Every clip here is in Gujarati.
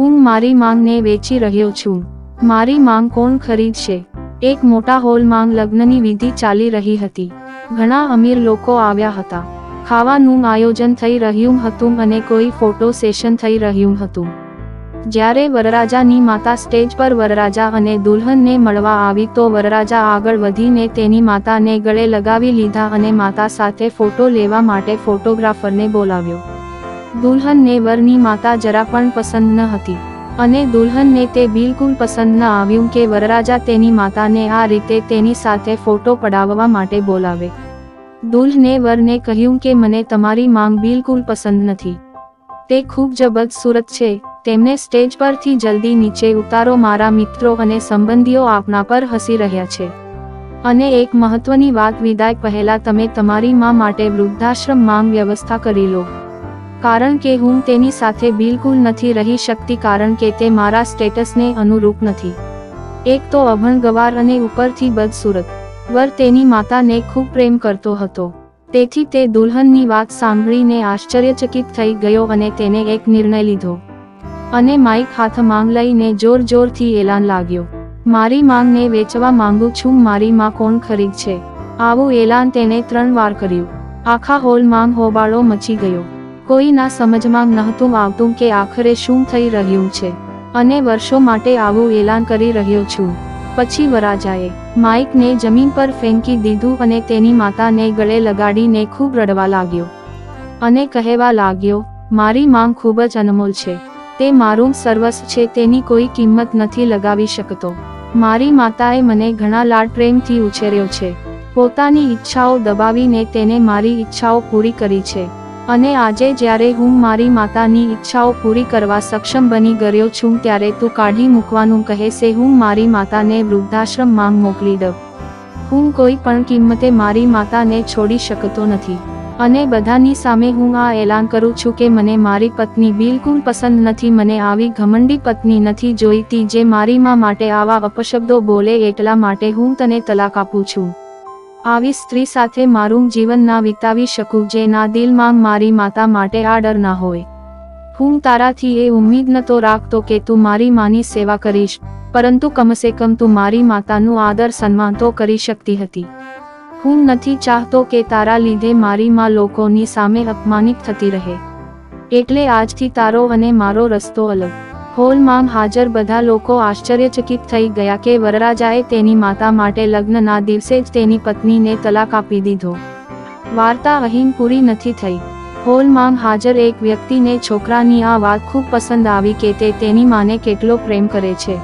હું મારી માંગને વેચી રહ્યો છું. મારી માંગ કોણ ખરીદશે? એક મોટા હોલમાં લગ્નની વિધિ ચાલી રહી હતી. ઘણા અમીર લોકો આવ્યા હતા. ખાવાનું આયોજન થઈ રહ્યું હતું અને કોઈ ફોટો સેશન થઈ રહ્યું હતું. જ્યારે વરરાજાની માતા સ્ટેજ પર વરરાજા અને દુલ્હનને મળવા આવી તો વરરાજા આગળ વધીને તેની માતાને ગળે લગાવી લીધા અને માતા સાથે ફોટો લેવા માટે ફોટોગ્રાફરને બોલાવ્યો. દુલ્હનને વરની માતા જરા પણ પસંદ ન હતી. અને દુલ્હનને તે બિલકુલ પસંદ ન આવ્યું કે વરરાજા તેની માતાને આ રીતે તેની સાથે ફોટો પડાવવા માટે બોલાવે. દુલ્હને વરને કહ્યું કે મને તમારી માંગ બિલકુલ પસંદ નથી. તે ખૂબ જ છે, તેમને સ્ટેજ પરથી જલ્દી નીચે ઉતારો, મારા મિત્રો અને સંબંધીઓ આપના પર હસી રહ્યા છે. અને એક મહત્વની વાત વિદાય પહેલા તમે તમારી માં માટે વૃદ્ધાશ્રમ માંગ વ્યવસ્થા કરી લો. કારણ કે હું તેની સાથે બિલકુલ નથી રહી શકતી કારણ કે તે મારા સ્ટેટસને અનુરૂપ નથી. એક તો અભણગવાર અને ઉપરથી બદસુરત. વર તેની માતાને ખૂબ પ્રેમ કરતો હતો. તેથી તે દુલ્હનની વાત સાંભળીને આશ્ચર્યચકિત થઈ ગયો અને તેને એક નિર્ણય લીધો. અને માઇક હાથ માંગ લઈને જોર જોરથી એલાન લાગ્યો. મારી માંગને વેચવા માંગુ છું, મારી માં કોણ ખરીદ છે આવું એલાન તેણે ત્રણ વાર કર્યું. આખા હોલ માંગ હોબાળો મચી ગયો. કોઈના સમજમાં નહોતું આવતું કે આખરે શું થઈ રહ્યું છે. અને વર્ષો માટે આવું એલાન કરી રહ્યો છું. પછી વરાજાએ માઇકને જમીન પર ફેંકી દીધું અને તેની માતાને ગળે લગાડીને ખૂબ રડવા લાગ્યો. અને કહેવા લાગ્યો, મારી માંગ ખૂબ જ અનમોલ છે. તે મારું સર્વસ્વ છે, તેની કોઈ કિંમત નથી લગાવી શકતો. મારી માતાએ મને ઘણા લાડ પ્રેમથી ઉછેર્યો છે. પોતાની ઈચ્છાઓ દબાવીને તેને મારી ઈચ્છાઓ પૂરી કરી છે. અને આજે જ્યારે હું મારી માતાની ઈચ્છાઓ પૂરી કરવા સક્ષમ બની ગયો છું ત્યારે તું કાઢી મૂકવાનું કહે છે હું મારી માતાને વૃદ્ધાશ્રમ માંગ મોકલી દઉં. હું કોઈ પણ કિંમતે મારી માતાને છોડી શકતો નથી. અને બધાની સામે હું આ એલાન કરું છું કે મને મારી પત્ની બિલકુલ પસંદ નથી, મને આવી ઘમંડી પત્ની નથી જોઈતી જે મારી માં માટે આવા અપશબ્દો બોલે એટલા માટે હું તને તલાક આપું છું. આવી સ્ત્રી સાથે મારું જીવન ના વિતાવી શકું જેના દિલમાં મારી માતા માટે આ ડર ના હોય. હું તારાથી એ ઉમ્મીદ નતો રાખતો કે તું મારી માની સેવા કરીશ, પરંતુ કમસે કમ તું મારી માતાનું આદર સન્માન તો કરી શકતી હતી. હું નથી ચાહતો કે તારા લીધે મારી માં લોકોની સામે અપમાનિત થતી રહે. એટલે આજથી તારો અને મારો રસ્તો અલગ. હોલમાં હાજર બધા લોકો આશ્ચર્યચકિત થઈ ગયા કે વરરાજાએ તેની માતા માટે લગ્નના દિવસે જ તેની પત્નીને તલાક આપી દીધો. વાર્તા અહીં પૂરી નથી થઈ. હોલમાં હાજર એક વ્યક્તિને છોકરાની આ વાત ખૂબ પસંદ આવી કે તે તેની માને કેટલો પ્રેમ કરે છે.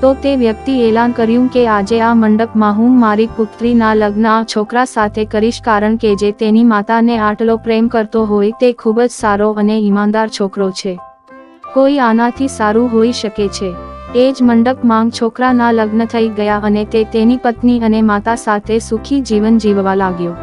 તો તે વ્યક્તિ એલાન કર્યું કે આજે આ મંડપમાં હું મારી પુત્રીના લગ્ન આ છોકરા સાથે કરીશ કારણ કે જે તેની માતાને આટલો પ્રેમ કરતો હોય તે ખૂબ જ સારો અને ઈમાનદાર છોકરો છે. કોઈ આનાથી સારું હોઈ શકે છે. એ જ મંડપ માંગ છોકરાના લગ્ન થઈ ગયા અને તે તેની પત્ની અને માતા સાથે સુખી જીવન જીવવા લાગ્યો.